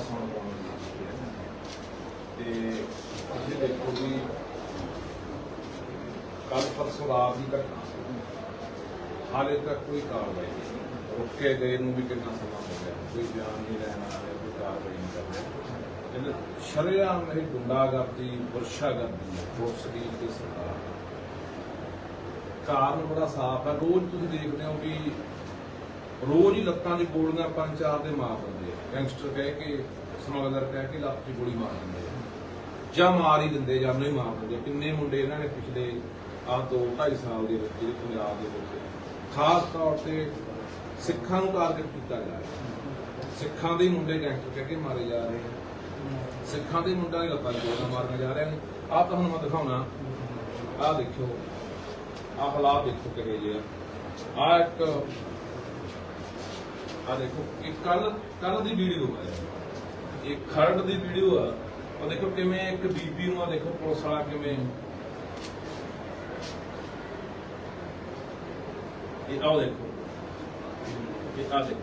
ਸੁਣ ਪਾਉਣੀ ਤੇ ਤੁਸੀਂ ਦੇਖੋ ਵੀ ਕੱਲ ਪਰਸੋਂ ਰਾਤ ਦੀ ਘਟਨਾ ਹਾਲੇ ਤੱਕ ਕੋਈ ਕਾਰਵਾਈ ਨਹੀਂ ਰੁਕੇ ਗਏ ਨੂੰ ਵੀ ਕਿੰਨਾ ਸਮਾਂ ਹੋ ਗਿਆ ਕੋਈ ਬਿਆਨ ਨਹੀਂ ਲੈਣ ਆ ਕੋਈ ਕਾਰਵਾਈ ਨਹੀਂ ਕਰ ਰਿਹਾ ਇਹਨੇ ਸ਼ਰਿਆਮ ਇਹ ਗੁੰਡਾਗਰਦੀ ਵਰਸ਼ਾਗਰਦੀ ਹੈ ਪੁਲਿਸ ਦੀ ਤੇ ਸਰਕਾਰ ਕਾਰਨ ਬੜਾ ਸਾਫ਼ ਹੈ। ਰੋਜ਼ ਤੁਸੀਂ ਦੇਖਦੇ ਹੋ ਵੀ ਰੋਜ਼ ਹੀ ਲੱਤਾਂ ਦੀ ਗੋਲੀਆਂ ਪੰਜ ਚਾਰ ਦੇ ਮਾਰ ਦਿੰਦੇ ਆ। ਗੈਂਗਸਟਰ ਕਹਿ ਕੇ, ਸਮਗਲਰ ਕਹਿ ਕੇ ਲੱਤ 'ਚ ਗੋਲੀ ਮਾਰ ਦਿੰਦੇ ਆ। ਜਾਂ ਮਾਰ ਹੀ ਦਿੰਦੇ, ਜਾਂ ਨਹੀਂ ਮਾਰ ਦਿੰਦੇ ਕਿੰਨੇ ਮੁੰਡੇ ਇਹਨਾਂ ਨੇ ਪਿਛਲੇ ਆਹ ਦੋ 2.5 ਸਾਲ ਦੇ ਵਿੱਚ, ਜਿਹੜੇ ਪੰਜਾਬ ਦੇ ਵਿੱਚ ਖਾਸ ਤੌਰ ਤੇ ਸਿੱਖਾਂ ਨੂੰ ਟਾਰਗੇਟ ਕੀਤਾ ਜਾ ਰਿਹਾ। ਸਿੱਖਾਂ ਦੇ ਮੁੰਡੇ ਗੈਂਗਸਟਰ ਕਹਿ ਕੇ ਮਾਰੇ ਜਾ ਰਹੇ ਆ। ਸਿੱਖਾਂ ਦੇ ਮੁੰਡਿਆਂ ਦੀ ਲੱਤਾਂ 'ਚ ਗੋਲੀਆਂ ਮਾਰੀਆਂ ਜਾ ਰਹੇ ਨੇ। ਆਹ ਤੁਹਾਨੂੰ ਮੈਂ ਦਿਖਾਉਣਾ। ਆਹ ਦੇਖਿਓ। ਆਹ ਹਾਲਾਤ ਦੇਖੋ ਕਿਹੋ ਜਿਹੇ ਆ। ਆਹ ਇੱਕ ਆ ਦੇਖੋ ਇਹ ਕੱਲ ਕੱਲ ਦੀ ਵੀਡੀਓ ਹੈ ਇਹ ਖਰੜ ਦੀ ਵੀਡੀਓ ਆ। ਉਹ ਦੇਖੋ ਕਿਵੇਂ ਇੱਕ ਬੀਬੀ ਨੂੰ ਆ ਦੇਖੋ, ਪੁਲਿਸ ਵਾਲਾ ਕਿਵੇਂ। ਇਹ ਆਓ ਦੇਖੋ। ਇਹ ਆ ਦੇਖੋ।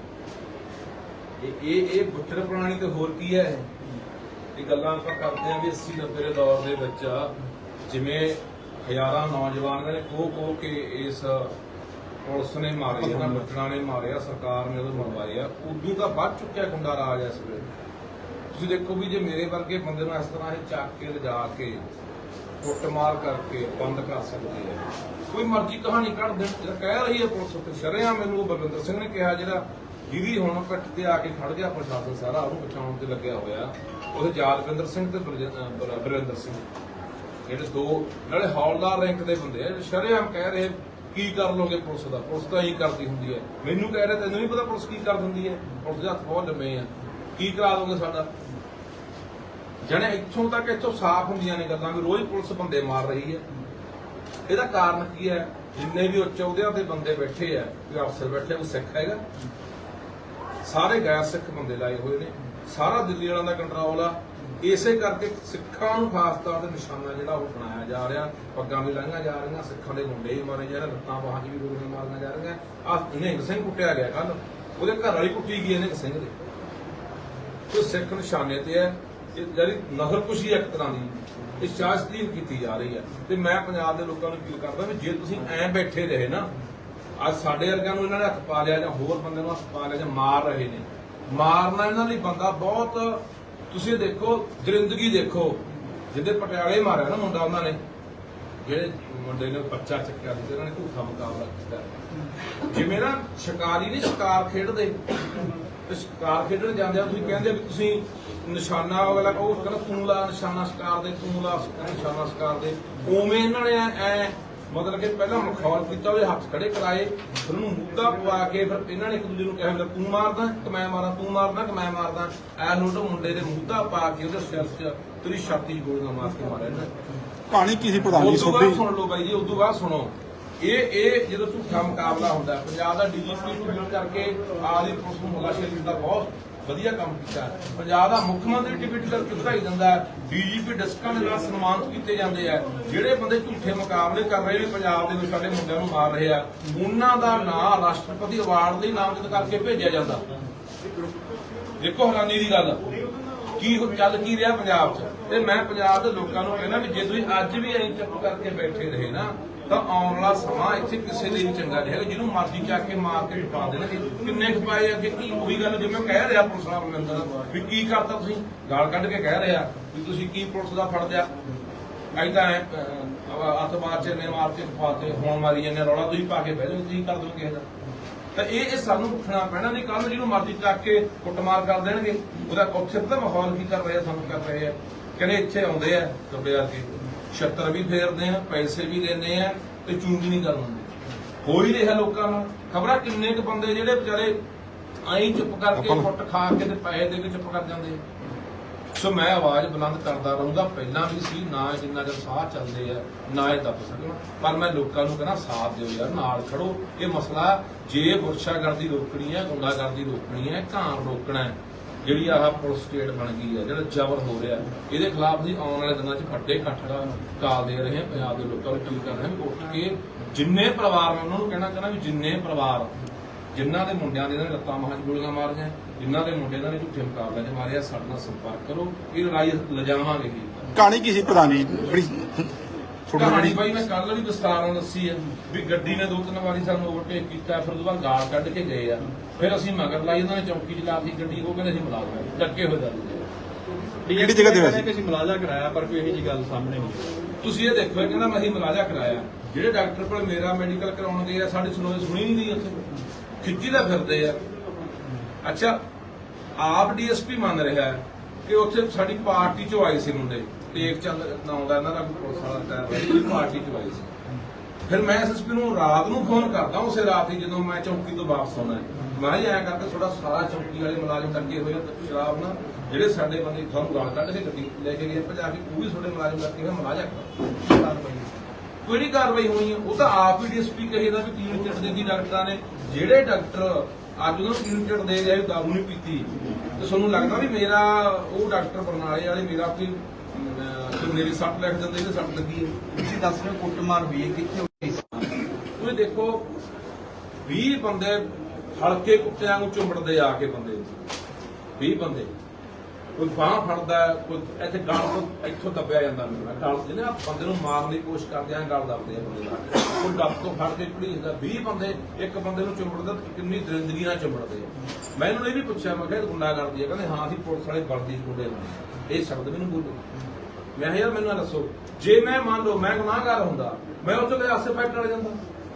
ਇਹ ਇਹ ਇਹ ਬੁੱਟਰ ਪ੍ਰਾਣੀ ਤੇ ਹੋਰ ਕੀ ਹੈ? ਇਹ ਗੱਲਾਂ ਆਪਾਂ ਕਰਦੇ ਆਂ ਵੀ 80 90 ਦੇ ਦੌਰ ਦੇ ਵਿੱਚ ਜਿਵੇਂ ਹਜ਼ਾਰਾਂ ਨੌਜਵਾਨਾਂ ਨੇ ਕੋ ਕੋ ਕੇ ਇਸ ਪੁਲਿਸ ਨੇ ਮਾਰੇ, ਇਹਨਾਂ ਲੁੱਟਣਾ ਨੇ ਮਾਰਿਆ, ਸਰਕਾਰ ਨੇ ਉਹਨੂੰ ਮਰਵਾਏ ਆ। ਉਦੋਂ ਤਾਂ ਵੱਧ ਚੁੱਕਿਆ ਗੁੰਡਾ ਰਾਜ ਇਸ ਵੇਲੇ। ਤੁਸੀਂ ਦੇਖੋ ਵੀ ਜੇ ਮੇਰੇ ਵਰਗੇ ਬੰਦੇ ਨੂੰ ਇਸ ਤਰ੍ਹਾਂ ਇਹ ਚੱਕ ਕੇ ਲਿਜਾ ਕੇ ਕੁੱਟਮਾਰ ਕਰਕੇ ਬੰਦ ਕਰ ਸਕਦੇ ਆ। ਕੋਈ ਮਰਜ਼ੀ ਕਹਾਣੀ ਕੱਢ ਦੇਣ। ਕਹਿ ਰਹੀ ਹੈ ਪੁਲਿਸ ਉੱਤੇ ਸ਼ਰਿਆਂ ਮੈਨੂੰ ਬਲਵਿੰਦਰ ਸਿੰਘ ਨੇ ਕਿਹਾ, ਜਿਹੜਾ ਜਿਹਦੀ ਹੁਣ ਪਿੱਠ ਤੇ ਆ ਕੇ ਖੜ ਗਿਆ, ਪ੍ਰਸ਼ਾਸਨ ਸਾਰਾ ਉਹਨੂੰ ਬਚਾਉਣ ਤੇ ਲੱਗਿਆ ਹੋਇਆ। ਉਹ ਜਾਦਵਿੰਦਰ ਸਿੰਘ ਤੇ ਬਲਵਿੰਦਰ ਸਿੰਘ। ਜਿਹੜੇ ਦੋ ਨਾਲੇ ਹੌਲਦਾਰ ਰੈਂਕ ਦੇ ਬੰਦੇ ਆ ਸ਼ਰਿਆਮ ਕਹਿ ਰਹੇ ਕੀ ਕਰ ਲੋਗੇ ਪੁਲਿਸ ਦਾ? ਪੁਲਿਸ ਤਾਂ ਇਹੀ ਕਰਦੀ ਹੁੰਦੀ ਹੈ। ਮੈਨੂੰ ਕਹਿ ਰਹੇ ਤੈਨੂੰ ਨਹੀਂ ਪਤਾ ਪੁਲਿਸ ਕੀ ਕਰ ਦਿੰਦੀ ਹੈ। ਪੁਲਿਸ ਦੇ ਹੱਥ ਬਹੁਤ ਲੰਮੇ ਆ। ਕੀ ਕਰਾ ਦੋਗੇ ਸਾਡਾ? ਜਣੇ ਇੱਥੋਂ ਤੱਕ ਇੱਥੋਂ ਸਾਫ਼ ਹੁੰਦੀਆਂ ਨੇ ਗੱਲਾਂ ਵੀ ਰੋਜ਼ ਪੁਲਿਸ ਬੰਦੇ ਮਾਰ ਰਹੀ ਹੈ। ਇਹਦਾ ਕਾਰਨ ਕੀ ਹੈ? ਜਿੰਨੇ ਵੀ ਉੱਚ ਅਹੁਦਿਆਂ ਤੇ ਬੰਦੇ ਬੈਠੇ ਆ ਕੋਈ ਅਫਸਰ ਬੈਠੇ ਉਹ ਸਿੱਖ ਹੈਗਾ। ਸਾਰੇ ਗੈਰ ਸਿੱਖ ਬੰਦੇ ਲਾਏ ਹੋਏ ਨੇ। ਸਾਰਾ ਦਿੱਲੀ ਵਾਲਿਆਂ ਦਾ ਕੰਟਰੋਲ ਆ। ਇਸੇ ਕਰਕੇ ਸਿੱਖਾਂ ਨੂੰ ਖਾਸ ਤੌਰ ਤੇ ਨਿਸ਼ਾਨਾ ਜਿਹੜਾ ਉਹ ਬਣਾਇਆ ਜਾ ਰਿਹਾ। ਪੱਗਾਂ ਵੀ ਲਾਈਆਂ ਜਾ ਰਹੀਆਂ, ਸਿੱਖਾਂ ਦੇ ਮੁੰਡੇ ਵੀ ਮਾਰੇ ਜਾ ਰਹੇ, ਲੱਤਾਂ ਬਾਹਾਂ 'ਚ ਵੀ ਗੋਲੀਆਂ ਮਾਰੀਆਂ ਜਾ ਰਹੀਆਂ। ਆ ਨਿਹੰਗ ਸਿੰਘ ਕੁੱਟਿਆ ਗਿਆ ਕੱਲ ਉਹਦੇ ਘਰ ਵਾਲੀ ਕੁੱਟੀ ਗਈ ਨਿਹੰਗ ਸਿੰਘ ਦੇ। ਕੋਈ ਸਿੱਖ ਨਿਸ਼ਾਨੇ ਤੇ ਹੈ। ਇਹ ਜਿਹੜੀ ਨਸਲ ਕੁਸ਼ੀ ਹੈ ਇੱਕ ਤਰ੍ਹਾਂ ਦੀ, ਇਹ ਸ਼ਾਸਤਰੀਨ ਕੀਤੀ ਜਾ ਰਹੀ ਹੈ। ਤੇ ਮੈਂ ਪੰਜਾਬ ਦੇ ਲੋਕਾਂ ਨੂੰ ਅਪੀਲ ਕਰਦਾ ਵੀ ਜੇ ਤੁਸੀਂ ਐਂ ਬੈਠੇ ਰਹੇ ਨਾ, ਅੱਜ ਸਾਡੇ ਵਰਗਿਆਂ ਨੂੰ ਇਹਨਾਂ ਨੇ ਹੱਥ ਪਾ ਲਿਆ ਜਾਂ ਹੋਰ ਬੰਦੇ ਨੂੰ ਹੱਥ ਪਾ ਲਿਆ ਜਾਂ ਮਾਰ ਰਹੇ ਨੇ। ਮਾਰਨਾ ਇਹਨਾਂ ਲਈ ਬੰਦਾ ਬਹੁਤ ਤੁਸੀਂ ਦੇਖੋ ਦਰਿੰਦਗੀ ਦੇਖੋ। ਜਿਹਦੇ ਪਟਿਆਲੇ ਮਾਰਿਆ ਨਾ ਮੁੰਡਾ ਉਹਨਾਂ ਨੇ। ਜਿਹੜੇ ਮੁੰਡੇ ਨੇ ਬੱਚਾ ਚੱਕਿਆ ਸੀ, ਉਹਨਾਂ ਨੇ ਝੂਠਾ ਮੁਕਾਬਲਾ ਕੀਤਾ। ਜਿਵੇਂ ਨਾ ਸ਼ਿਕਾਰੀ ਨਹੀਂ ਸ਼ਿਕਾਰ ਖੇਡਦੇ। ਤੇ ਸ਼ਿਕਾਰ ਖੇਡਣ ਜਾਂਦੇ ਆ, ਤੁਸੀਂ ਕਹਿੰਦੇ ਵੀ ਤੁਸੀਂ ਨਿਸ਼ਾਨਾ ਅਗਲਾ ਉਹ ਕਹਿੰਦਾ ਤੂੰ ਲਾ ਨਿਸ਼ਾਨਾ ਸ਼ਿਕਾਰ ਦੇ, ਤੂੰ ਲਾ ਨਿਸ਼ਾਨਾ ਸ਼ਿਕਾਰ ਦੇ। ਉਵੇਂ ਇਹਨਾਂ ਨੇ ਐ ਮਤਲਬ ਕਿ ਪਹਿਲਾਂ ਮਖੌਲ ਕੀਤਾ ਉਹਦੇ ਹੱਥ ਖੜੇ ਕਰਾਏ ਫਿਰ ਉਹਨੂੰ ਮੁੱਦਾ ਪਵਾ ਕੇ ਫਿਰ ਇਹਨਾਂ ਨੇ ਇੱਕ ਦੂਜੇ ਨੂੰ ਕਿਹਾ ਤੂੰ ਮਾਰਦਾ ਕਿ ਮੈਂ ਮਾਰਾਂ ਤੂੰ ਮਾਰਦਾ ਕਿ ਮੈਂ ਮਾਰਦਾ। ਐ ਨੋਟ ਮੁੰਡੇ ਦੇ ਮੁੱਦਾ ਪਾ ਕੇ ਉਹਦੇ ਸਿਰ 'ਚ ਤੇਰੀ ਛਾਤੀ 'ਚ ਗੋਲੀਆਂ ਮਾਰ ਕੇ ਮਾਰਿਆ ਇਹਨਾਂ ਨੇ। ਕਹਾਣੀ ਕੀ ਸੀ ਪ੍ਰਧਾਨ ਜੀ ਤੁਹਾਡੀ ਸੁਣ ਲਓ ਬਾਈ ਜੀ ਉਦੋਂ ਬਾਅਦ ਸੁਣੋ। ਇਹ ਇਹ ਜਦੋਂ ਝੂਠਾ ਮੁਕਾਬਲਾ ਹੁੰਦਾ ਪੰਜਾਬ ਦਾ ਡੀਜੀਪੀ ਨੂੰ ਮਿਲ ਕਰਕੇ ਆਦੀ ਪੁਲਿਸ ਨੂੰ ਮੁਲਾਸ਼ਰੀ ਦਾ ਬਹੁਤ ਵਧੀਆ ਕੰਮ ਕੀਤਾ ਪੰਜਾਬ ਦਾ ਮੁੱਖ ਮੰਤਰੀ ਟਿਕਟ ਕਰਕੇ ਵਧਾਈ ਦਿੰਦਾ ਡੀਜੀਪੀ ਡਿਸਕਾਂ ਦੇ ਨਾਲ ਸਨਮਾਨਿਤ ਕੀਤੇ ਜਾਂਦੇ ਆ। ਜਿਹੜੇ ਬੰਦੇ ਝੂਠੇ ਮੁਕਾਬਲੇ ਕਰ ਰਹੇ ਨੇ ਪੰਜਾਬ ਦੇ ਵਿੱਚ, ਸਾਡੇ ਮੁੰਡਿਆਂ ਨੂੰ ਮਾਰ ਰਹੇ ਆ। ਉਹਨਾਂ ਦਾ ਨਾਂ ਰਾਸ਼ਟਰਪਤੀ ਅਵਾਰਡ ਲਈ ਨਾਮਜ਼ਦ ਕਰਕੇ ਭੇਜਿਆ ਜਾਂਦਾ। ਦੇਖੋ ਹੈਰਾਨੀ ਦੀ ਗੱਲ। ਕੀ ਚੱਲ ਕੀ ਰਿਹਾ ਪੰਜਾਬ 'ਚ? ਤੇ ਮੈਂ ਪੰਜਾਬ ਦੇ ਲੋਕਾਂ ਨੂੰ ਕਹਿੰਦਾ ਵੀ ਜੇ ਤੁਸੀਂ ਅੱਜ ਵੀ ਐਂ ਚੁੱਪ ਕਰਕੇ ਬੈਠੇ ਰਹੇ ਨਾ ਤਾਂ ਆਉਣ ਵਾਲਾ ਸਮਾਂ ਇੱਥੇ ਕਿਸੇ ਲਈ ਨਹੀਂ ਚੰਗਾ ਰਹੇਗਾ ਜਿਹਨੂੰ ਮਰਜ਼ੀ ਚੱਕ ਕੇ ਮਾਰ ਕੇ ਪਾ ਦੇਣਗੇ ਕਿੰਨੇ ਖਪਾਏ ਅੱਗੇ ਕੀ ਉਹੀ ਗੱਲ ਜਿਵੇਂ ਕਹਿ ਰਿਹਾ ਪੁਲਿਸ ਵਾਲਾ ਬੰਦਾ ਵੀ ਕੀ ਕਰਤਾ ਤੁਸੀਂ? ਗਾਲ ਕੱਢ ਕੇ ਕਹਿ ਰਿਹਾ ਵੀ ਤੁਸੀਂ ਕੀ ਪੁਲਿਸ ਦਾ ਫੜ ਲਿਆ ਐਦਾਂ ਅਤਵਾਰ ਚ ਨੇ ਮਾਰ ਕੇ ਖਪਾਤੇ ਹੋਣ ਮਾਰੀ ਜਾਂਦੇ ਰੌਲਾ ਤੁਸੀਂ ਪਾ ਕੇ ਬਹਿ ਜਾਓ, ਤੁਸੀਂ ਕਰ ਦੋਗੇ ਇਹਦਾ? ਤਾਂ ਇਹ ਇਹ ਸਾਨੂੰ ਉੱਠਣਾ ਪੈਣਾ ਨਹੀਂ ਕੱਲ ਜਿਹਨੂੰ ਮਰਜ਼ੀ ਚੱਕ ਕੇ ਕੁੱਟਮਾਰ ਕਰ ਦੇਣਗੇ। ਉਹਦਾ ਉੱਥੇ ਪਤਾ ਮਾਹੌਲ ਕੀ ਕਰ ਰਹੇ ਸਾਨੂੰ ਕਰ ਰਹੇ ਆ। ਕਹਿੰਦੇ ਇੱਥੇ ਆਉਂਦੇ ਆ ਦੱਬੇ ਆ ਕੇ। ਛੱਤਰ ਵੀ ਫੇਰਦੇ ਆ ਪੈਸੇ ਵੀ ਦਿੰਦੇ ਆ ਤੇ ਚੁੰਗੀ ਨਹੀਂ ਕਰਨ ਦਿੰਦੇ। ਹੋ ਹੀ ਰਿਹਾ ਲੋਕਾਂ ਨਾਲ ਖਬਰਾਂ ਕਿੰਨੇ ਕੁ ਬੰਦੇ ਜਿਹੜੇ ਵਿਚਾਰੇ ਆਈ ਚੁੱਪ ਕਰਕੇ ਕੁੱਟ ਖਾ ਕੇ ਤੇ ਪੈਸੇ ਦੇ ਕੇ ਚੁੱਪ ਕਰ ਜਾਂਦੇ। ਸੋ ਮੈਂ ਆਵਾਜ਼ ਬੁਲੰਦ ਕਰਦਾ ਰਹੂੰਗਾ ਪਹਿਲਾਂ ਵੀ ਸੀ ਨਾ ਜਿੰਨਾ ਚਿਰ ਸਾਹ ਚੱਲਦੇ ਆ ਨਾ ਇਹ ਦੱਬ ਸਕਣ। ਪਰ ਮੈਂ ਲੋਕਾਂ ਨੂੰ ਕਹਿੰਦਾ ਸਾਥ ਦਿਓ ਯਾਰ ਨਾਲ ਖੜੋ। ਇਹ ਮਸਲਾ ਜੇ ਗੁਰਸ਼ਾਗਰਦੀ ਰੋਕਣੀ ਹੈ ਗੁੰਡਾਗਰਦੀ ਰੋਕਣੀ ਹੈ ਘਾਣ ਰੋਕਣਾ ਹੈ। ਜਿਹੜੀ ਆਹ ਪੁਲਿਸ ਸਟੇਟ ਬਣ ਗਈ ਹੈ ਜਿਹੜਾ ਜ਼ਬਰ ਹੋ ਰਿਹਾ, ਇਹਦੇ ਖਿਲਾਫ ਅਸੀਂ ਆਉਣ ਵਾਲੇ ਦਿਨਾਂ 'ਚ ਵੱਡੇ ਇਕੱਠ ਕਾਲ ਦੇ ਰਹੇ ਹਾਂ ਪੰਜਾਬ ਦੇ ਲੋਕਾਂ ਨੂੰ ਅਪੀਲ ਕਰ ਰਹੇ ਹਾਂ ਉੱਠ ਕੇ ਜਿੰਨੇ ਪਰਿਵਾਰ ਨੇ ਉਹਨਾਂ ਨੂੰ ਕਹਿਣਾ ਚਾਹੁੰਦਾ ਵੀ ਜਿੰਨੇ ਪਰਿਵਾਰ ਜਿਨ੍ਹਾਂ ਦੇ ਮੁੰਡਿਆਂ ਦੇ ਇਹਨਾਂ ਨੇ ਲੱਤਾਂ ਮਹਾਂ 'ਚ ਗੋਲੀਆਂ ਮਾਰੀਆਂ, ਜਿਨ੍ਹਾਂ ਦੇ ਮੁੰਡੇ ਇਹਨਾਂ ਨੇ ਝੂਠੇ ਮੁਕਾਬਲੇ 'ਚ ਮਾਰਿਆ, ਸਾਡੇ ਨਾਲ ਸੰਪਰਕ ਕਰੋ, ਇਹ ਲੜਾਈ ਲਿਜਾਵਾਂਗੇ ਕਹਾਣੀ ਕੀ ਸੀ ਪ੍ਰਧਾਨ ਕਹਾਣੀ ਬਾਈ ਮੈਂ ਕੱਲ ਵਾਲੀ ਵਿਸਤਾਰ ਨਾਲ ਦੱਸੀ ਹੈ ਵੀ ਗੱਡੀ ਨੇ ਦੋ ਤਿੰਨ ਵਾਰੀ ਸਾਨੂੰ ਓਵਰਟੇਕ ਕੀਤਾ ਫਿਰ ਉਹਦੇ ਬਾਅਦ ਗਾਲ ਕੱਢ ਕੇ ਗਏ ਆ। ਫਿਰ ਅਸੀਂ ਮਗਰ ਲਾਈ ਉਹਨਾਂ ਨੇ ਚੌਕੀ 'ਚ ਲਾਤੀ ਗੱਡੀ ਉਹ ਕਹਿੰਦੇ ਅਸੀਂ ਮੁਲਾਜ਼ਮ ਡੱਕੇ ਹੋਏ ਦਾਰੂ ਦੇ। ਕਿਹੜੀ ਜਗ੍ਹਾ ਤੇ ਹੋਇਆ ਸੀ? ਕਿ ਅਸੀਂ ਮਲਾਜਾ ਕਰਾਇਆ ਪਰ ਕੋਈ ਇਹੋ ਜੀ ਗੱਲ ਸਾਹਮਣੇ ਨਹੀਂ ਆਈ। ਤੁਸੀਂ ਇਹ ਦੇਖੋ ਇਹ ਕਹਿੰਦਾ ਮੈਂ ਹੀ ਮਲਾਜਾ ਕਰਾਇਆ। ਜਿਹੜੇ ਡਾਕਟਰ ਕੋਲ ਮੇਰਾ ਮੈਡੀਕਲ ਕਰਾਉਣ ਗਏ ਆ ਸਾਡੀ ਸੁਣੋ ਸੁਣੀ ਨਹੀਂ ਗਈ ਉੱਥੇ। ਖਿੱਚੀ ਦਾ ਫਿਰਦੇ ਆ। ਅੱਛਾ ਆਪ ਡੀਐਸਪੀ ਮੰਨ ਰਿਹਾ ਹੈ ਕਿ ਉੱਥੇ ਸਾਡੀ ਪਾਰਟੀ ਚੋਂ ਆਏ ਸੀ ਮੁੰਡੇ। ਟੇਕ ਚੰਦ ਨਾਮ ਦਾ ਇਹਨਾਂ ਦਾ ਪੁਲਿਸ ਵਾਲਾ ਟਾਇਰ ਸੀ ਪਾਰਟੀ ਚੋਂ ਆਏ ਸੀ। ਫਿਰ ਮੈਂ ਐਸਐਸਪੀ ਨੂੰ ਰਾਤ ਨੂੰ ਫੋਨ ਕਰਦਾ, ਉਸੇ ਰਾਤ ਹੀ ਜਦੋਂ ਮੈਂ ਚੌਕੀ ਤੋਂ ਵਾਪਸ ਆਉਣਾ ਮੈਂ ਜੀ ਕਰਕੇ ਥੋੜਾ ਸਾਰਾ ਚੌਕੀ ਵਾਲੇ ਮੁਲਾਜ਼ਮ ਲੱਗੇ ਹੋਏ ਤੇ ਸ਼ਰਾਬ ਨਾਲ ਜਿਹੜੇ ਸਾਡੇ ਬੰਦੇ ਤੁਹਾਨੂੰ ਗਾਲ ਕੱਢ ਕੇ ਗੱਡੀ ਲੈ ਕੇ ਗਏ, ਭਜਾ ਕੇ, ਉਹ ਵੀ ਤੁਹਾਡੇ ਮੁਲਾਜ਼ਮ ਲੱਗੇ ਹੋਏ ਮੁਲਾਜ਼ਾ ਕੋਈ? ਕਾਰਵਾਈ ਹੋਈ ਉਹ ਤਾਂ ਆਪ ਹੀ ਡੀਐਸਪੀ ਕਹੇਦਾ ਵੀ ਟੀਮ ਚਿੱਟ ਦਿੱਤੀ ਡਾਕਟਰਾਂ ਨੇ। ਜਿਹੜੇ ਡਾਕਟਰ ਅੱਜ ਉਹਨਾਂ ਟੀਮ ਚਿੱਟ ਦੇ ਗਏ ਦਾਰੂ ਨਹੀਂ ਪੀਤੀ। ਤੇ ਤੁਹਾਨੂੰ ਲੱਗਦਾ ਵੀ ਮੇਰਾ ਉਹ ਡਾਕਟਰ ਬਰਨਾਲੇ ਵਾਲੇ, ਮੇਰਾ ਕੋਈ ਕੋਈ ਮੇਰੀ ਸੱਟ ਲਿਖ ਦਿੰਦੇ ਤੇ ਸੱਟ ਲੱਗੀ ਹੈ। ਤੁਸੀਂ ਦੱਸ ਰਹੇ ਹੋ ਕੁੱਟਮਾਰ ਹੋਈ ਹੈ ਕਿੱਥੇ ਹੋਈ ਸੀ ਤੁਸੀਂ ਦੇਖੋ 20 ਬੰਦੇ ਹਲਕੇ ਕੁੱਤਿਆਂ ਨੂੰ ਚੁੰਮੜਦੇ ਆ ਕੇ ਬੰਦੇ। 20 ਬੰਦੇ। ਕੋਈ ਬਾਹ ਫੜਦਾ, ਕੋਈ ਇੱਥੇ ਗਲ ਤੋਂ ਇੱਥੋਂ ਦੱਬਿਆ ਜਾਂਦਾ ਮੇਰਾ ਗਲ ਜਿਹਨੇ ਆ ਬੰਦੇ ਨੂੰ ਮਾਰਨ ਦੀ ਕੋਸ਼ਿਸ਼ ਕਰਦੇ ਆ ਗਲ ਦੱਬਦੇ ਆ ਬੰਦੇ ਦਾ ਕੋਈ ਡੱਬ ਤੋਂ ਫੜ ਕੇ ਪੁਲਿਸ 20 ਬੰਦੇ, ਇੱਕ ਬੰਦੇ ਨੂੰ ਚੁੰਮੜਦਾ ਕਿੰਨੀ ਦਰਿੰਦਗੀ ਨਾਲ ਚੁੰਮੜਦੇ ਆ। ਮੈਂ ਇਹਨੂੰ ਇਹ ਵੀ ਪੁੱਛਿਆ, ਮੈਂ ਕਿਹਾ ਗੁੰਡਾ ਕਰਦੀ ਹੈ ਕਹਿੰਦੇ ਹਾਂ ਅਸੀਂ ਪੁਲਿਸ ਵਾਲੇ ਵਰਦੀ ਗੁੰਡੇ ਨੇ ਇਹ ਸ਼ਬਦ ਮੈਨੂੰ ਬੋਲੋ ਮੈਂ ਯਾਰ ਮੈਨੂੰ ਦੱਸੋ, ਜੇ ਮੈਂ ਮੰਨ ਲਓ, ਮੈਂ ਗੁਨਾਹਗਾਰ ਹੁੰਦਾ, ਮੈਂ ਉਹ ਤੋਂ ਆਸੇ ਪੈਟ ਚੜ ਜਾਂਦਾ।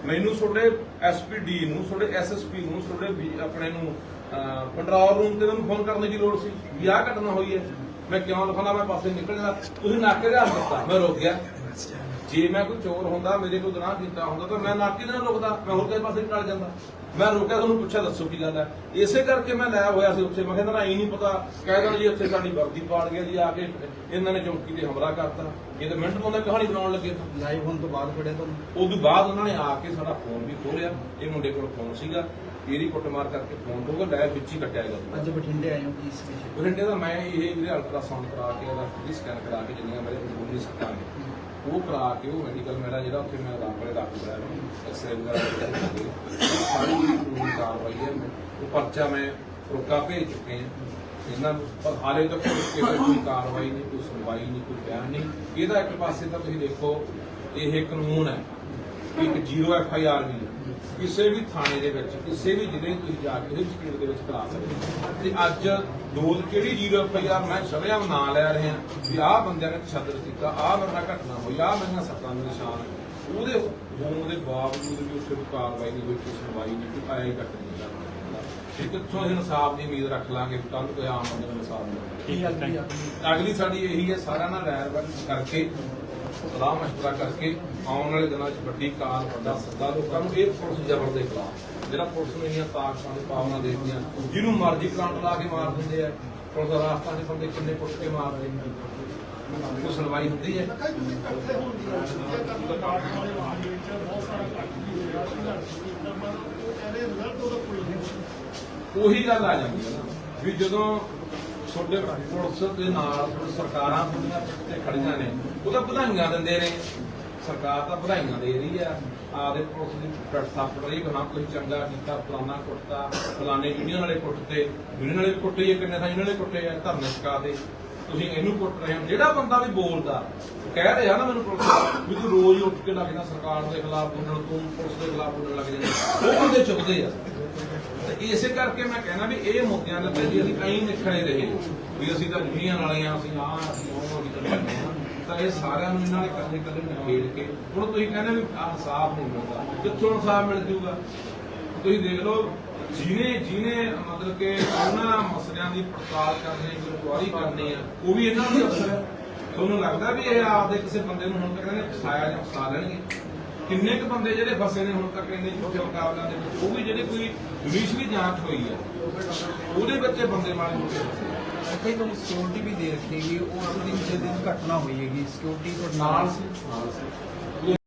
ਮੈਨੂੰ ਤੁਹਾਡੇ ਐਸਪੀਡੀ ਨੂੰ, ਤੁਹਾਡੇ ਐਸਐਸਪੀ ਨੂੰ, ਤੁਹਾਡੇ ਆਪਣੇ ਨੂੰ ਕੰਟਰੋਲ ਰੂਮ ਤੇ ਮੈਨੂੰ ਫੋਨ ਕਰਨ ਦੀ ਲੋੜ ਸੀ? ਵੀ ਆਹ ਘਟਨਾ ਹੋਈ ਹੈ। ਮੈਂ ਕਿਉਂ ਲਿਖਾਂਦਾ ਮੈਂ ਪਾਸੇ ਨਿਕਲ ਜਾਣਾ ਤੁਸੀਂ ਨਾਕੇ ਦੇ ਹੱਥ ਦਿੱਤਾ ਮੈਂ ਰੁਕ ਗਿਆ। ਜੇ ਮੈਂ ਕੋਈ ਚੋਰ ਹੁੰਦਾ ਮੇਰੇ ਕੋਲ ਗੁਨਾਹ ਕੀਤਾ ਹੁੰਦਾ ਤਾਂ ਮੈਂ ਨਾਕੇ ਨਾਲ ਰੁਕਦਾ ਮੈਂ ਹੋਰ ਕਿਸੇ ਪਾਸੇ ਨਿਕਲ ਜਾਂਦਾ। ਮੈਂ ਰੁਕਿਆ ਤੁਹਾਨੂੰ ਪੁੱਛਿਆ ਦੱਸੋ ਕੀ ਗੱਲ ਹੈ। ਇਸੇ ਕਰਕੇ ਮੈਂ ਲਾਇਆ ਹੋਇਆ ਸੀ ਉੱਥੇ। ਮੈਂ ਕਹਿੰਦਾ ਇਹ ਨਹੀਂ ਪਤਾ। ਕਹਿ ਦੇਣਾ ਜੀ ਉੱਥੇ ਸਾਡੀ ਵਰਦੀ ਪਾੜ ਗਿਆ ਜੀ ਆ ਕੇ ਇਹਨਾਂ ਨੇ ਚੌਕੀ ਤੇ ਹਮਲਾ ਕਰਤਾ। ਇਹ ਤਾਂ ਮਿੰਟ ਪਾਉਂਦੇ ਕਹਾਣੀ ਬਣਾਉਣ ਲੱਗੇ। ਤਾਂ ਲਾਈਵ ਹੋਣ ਤੋਂ ਬਾਅਦ ਫੜਿਆ ਤੁਹਾਨੂੰ? ਉਸ ਤੋਂ ਬਾਅਦ ਉਹਨਾਂ ਨੇ ਆ ਕੇ ਸਾਡਾ ਫੋਨ ਵੀ ਖੋਲਿਆ ਇਹ ਮੁੰਡੇ ਕੋਲ ਫੋਨ ਸੀਗਾ। ਇਹਦੀ ਕੁੱਟਮਾਰ ਕਰਕੇ ਫੋਨ ਦੋਗਾ ਲੈ ਵਿੱਚ ਹੀ ਕੱਟਿਆ ਗਿਆ ਅੱਜ ਬਠਿੰਡੇ ਆਏ ਹੋ ਕੀ ਵਿਸ਼ੇ ਬਰਿੰਡੇ ਦਾ ਮੈਂ ਇਹ ਜਿਹੜੇ ਅਲਟਰਾਸਾਊਂਡ ਕਰਾ ਕੇ ਉਹਦਾ ਫਿਜ਼ੀ ਸਕੈਨ ਕਰਾ ਕੇ ਜਿੰਨੀਆਂ ਮੇਰੇ ਅੰਦਰੂਨੀ ਸੱਟਾਂ ਨੇ ਉਹ ਕਰਾ ਕੇ ਉਹ ਮੈਡੀਕਲ ਮੇਰਾ ਜਿਹੜਾ ਉੱਥੇ ਮੈਂ ਦਾਖਲ ਕਰਾਇਆ ਨੂੰ ਐਕਸਰੇ ਵਗੈਰਾ ਸਾਰੀ ਕਾਨੂੰਨੀ ਕਾਰਵਾਈ ਹੈ। ਉਹ ਪਰਚਾ ਮੈਂ ਰੋਕਾ ਭੇਜ ਚੁੱਕੇ ਹਾਂ। ਇਹਨਾਂ ਨੂੰ ਪਰ ਹਾਲੇ ਤੱਕ ਕੋਈ ਕਾਰਵਾਈ ਨਹੀਂ ਕੋਈ ਸੁਣਵਾਈ ਨਹੀਂ ਕੋਈ ਬਿਆਨ ਨਹੀਂ। ਇਹਦਾ ਇੱਕ ਪਾਸੇ ਤਾਂ ਤੁਸੀਂ ਦੇਖੋ ਇਹ ਕਾਨੂੰਨ ਹੈ। ਇੱਕ ਜ਼ੀਰੋ ਐਫ ਆਈ ਆਰ ਵੀ। ਕਿਸੇ ਵੀ ਥਾਣੇ ਦੇ ਵਿੱਚ ਕਿਸੇ ਵੀ ਜ਼ਿਲ੍ਹੇ ਤੁਸੀਂ ਜਾ ਕੇ ਉਸ ਸਟੇਟ ਦੇ ਵਿੱਚ ਕਰਾ ਸਕਦੇ ਹੋ। ਤੇ ਅੱਜ ਦੋਲ ਕਿਹੜੀ ਜ਼ੀਰੋ ਆਰ ਮੈਂ ਸ਼ਰਿਆਮ ਨਾਂ ਲੈ ਰਹੇ ਹਾਂ ਵੀ ਆਹ ਬੰਦਿਆਂ ਨੇ ਤਸ਼ੱਦਦ ਕੀਤਾ ਆਹ ਨਾਲ ਘਟਨਾ ਹੋਈ ਆਹ ਮੇਰੀਆਂ ਸੱਤਾਂ ਦੇ ਨਿਸ਼ਾਨ ਹੈ। ਉਹਦੇ ਹੋਣ ਦੇ ਬਾਵਜੂਦ ਵੀ ਉੱਥੇ ਕੋਈ ਕਾਰਵਾਈ ਨਹੀਂ ਹੋਈ ਕੋਈ ਸੁਣਵਾਈ ਨਹੀਂ ਕੋਈ ਆਇਆ ਹੀ ਕੱਟ ਨਹੀਂ ਇਹ ਕਿੱਥੋਂ ਇਨਸਾਫ ਦੀ ਉਮੀਦ ਰੱਖ ਲਾਂਗੇ ਕੱਲ ਕੋਈ ਆਮ ਬੰਦੇ ਨੂੰ ਇਨਸਾਫ ਮਿਲੇ ਕੀ ਅਗਲੀ ਅਗਲੀ ਸਾਡੀ ਇਹੀ ਹੈ ਸਾਰਿਆਂ ਨਾਲ ਰਾਇ ਕਰਕੇ ਸਲਾਹ ਮਸ਼ਵਰਾ ਕਰਕੇ ਆਉਣ ਵਾਲੇ ਦਿਨਾਂ 'ਚ ਵੱਡੀ ਕਾਰ ਵੱਡਾ ਸੱਦਾ, ਲੋਕਾਂ ਨੂੰ ਇਹ ਪੁਲਿਸ ਜ਼ਬਰ ਦੇ ਖਿਲਾਫ। ਜਿਹੜਾ ਪੁਲਿਸ ਨੂੰ ਇੰਨੀਆਂ ਤਾਕਤਾਂ ਦੇ ਪਾਵਨਾ ਦੇਦੀਆਂ, ਜਿਹਨੂੰ ਮਰਜ਼ੀ ਪਲਾਂਟ ਲਾ ਕੇ ਮਾਰ ਦਿੰਦੇ ਆ, ਪੁਲਿਸ ਰਾਸਤਾ ਦੇ ਬੰਦੇ ਕਿੰਨੇ ਪੁੱਟ ਕੇ ਮਾਰ ਰਹੇ ਨੇ। ਕੋਈ ਸੁਣਵਾਈ ਹੁੰਦੀ ਹੈ। ਉਹੀ ਗੱਲ ਆ ਜਾਂਦੀ ਹੈ ਵੀ ਜਦੋਂ ਤੁਹਾਡੇ ਪੁਲਿਸ ਦੇ ਨਾਲ ਸਰਕਾਰਾਂ ਤੁਹਾਡੀਆਂ ਤੇ ਖੜੀਆਂ ਨੇ ਉਹ ਤਾਂ ਵਧਾਈਆਂ ਦਿੰਦੇ ਨੇ। ਸਰਕਾਰ ਤਾਂ ਵਧਾਈਆਂ ਦੇ ਰਹੀ ਆ। ਆਦੇ ਪੁਲਿਸ ਦੀ ਪਿੱਠ ਥਾਪੜ ਰਹੀ ਕਿ ਕੋਈ ਚੰਗਾ ਕੀਤਾ, ਫਲਾਨਾ ਕੁੱਟਤਾ ਫਲਾਣੇ ਯੂਨੀਅਨ ਵਾਲੇ ਕੁੱਟਤੇ ਯੂਨੀਅਨ ਵਾਲੇ ਕੁੱਟੇ ਕਿੰਨੇ ਥਾਂ ਯੂਨੀਅਨ ਵਾਲੇ ਕੁੱਟੇ ਆ, ਧਰਨੇ ਚੁਕਾ ਦੇ ਤੁਸੀਂ ਇਹਨੂੰ ਕੁੱਟ ਰਹੇ ਹੋ। ਜਿਹੜਾ ਬੰਦਾ ਵੀ ਬੋਲਦਾ ਕਹਿ ਰਿਹਾ ਨਾ ਮੈਨੂੰ ਪੁਲਿਸ ਵੀ ਤੂੰ ਰੋਜ਼ ਉੱਠ ਕੇ ਲੱਗਦਾ ਸਰਕਾਰ ਦੇ ਖਿਲਾਫ ਬੋਲਣ, ਤੂੰ ਪੁਲਿਸ ਦੇ ਖਿਲਾਫ ਬੋਲਣ ਲੱਗ ਜਾਂਦਾ ਉਹ ਬੰਦੇ ਚੁੱਕਦੇ ਆ। ਤੇ ਇਸੇ ਕਰਕੇ ਮੈਂ ਕਹਿੰਦਾ ਵੀ ਇਹ ਮੁੱਦਿਆਂ ਦੇ ਤੇ ਅਸੀਂ ਕਈ ਨਿਖੜੇ ਰਹੇ। ਵੀ ਅਸੀਂ ਤਾਂ ਦੁਨੀਆਂ ਵਾਲੇ ਆ, ਅਸੀਂ ਆ ਅਸੀਂ ਉਹ, ਅਸੀਂ ਤਾਂ ਤਾਂ ਇਹ ਸਾਰਿਆਂ ਨੂੰ ਇਹਨਾਂ ਨੇ ਕੱਲੇ ਕੱਲੇ ਨਿਖੇੜ ਕੇ, ਹੁਣ ਤੁਸੀਂ ਕਹਿੰਦੇ ਵੀ ਆਹ ਨਹੀਂ ਮਿਲਦਾ, ਕਿੱਥੋਂ ਇਨਸਾਫ ਮਿਲ ਜੂਗਾ? ਤੁਸੀਂ ਦੇਖ ਲਓ, ਜਿਹਨੇ ਜਿਹਨੇ ਮਤਲਬ ਕਿ ਉਹਨਾਂ ਮਸਲਿਆਂ ਦੀ ਪੜਤਾਲ ਕਰਨੀ ਇਨਕੁਆਰੀ ਕਰਨੀ ਆ ਉਹ ਵੀ ਇਹਨਾਂ ਦੇ ਅਫਸਰ ਹੈ। ਤੁਹਾਨੂੰ ਲੱਗਦਾ ਵੀ ਇਹ ਆਪਦੇ ਕਿਸੇ ਬੰਦੇ ਨੂੰ ਹੁਣ ਤੱਕ ਇਹਨੇ ਫਸਾਇਆ ਜਾਂ ਫਸਾ ਲੈਣਗੇ? ਕਿੰਨੇ ਕੁ ਬੰਦੇ ਜਿਹੜੇ ਫਸੇ ਨੇ ਹੁਣ ਤੱਕ ਇੰਨੇ ਝੂਠੇ ਮੁਕਾਬਲਿਆਂ ਦੇ ਵਿੱਚ? ਉਹ ਵੀ ਜਿਹੜੇ ਕੋਈ ਜੁਡੀਸ਼ਰੀ ਜਾਂਚ ਹੋਈ ਹੈ, ਉਹਦੇ ਵਿੱਚ ਬੰਦੇ ਮਾਰੇ ਝੂਠੇ ਇੱਥੇ ਤੁਹਾਨੂੰ ਸਿਕਿਉਰਿਟੀ ਵੀ ਦੇ ਰੱਖੀ ਹੈਗੀ ਉਹ ਉਸ ਦਿਨ ਜਿਸ ਦਿਨ ਘਟਨਾ ਹੋਈ ਹੈਗੀ ਸਿਕਿਉਰਿਟੀ ਤੁਹਾਡੇ ਨਾਲ ਨਾਲ ਸੀ ਨਾਲ ਸੀ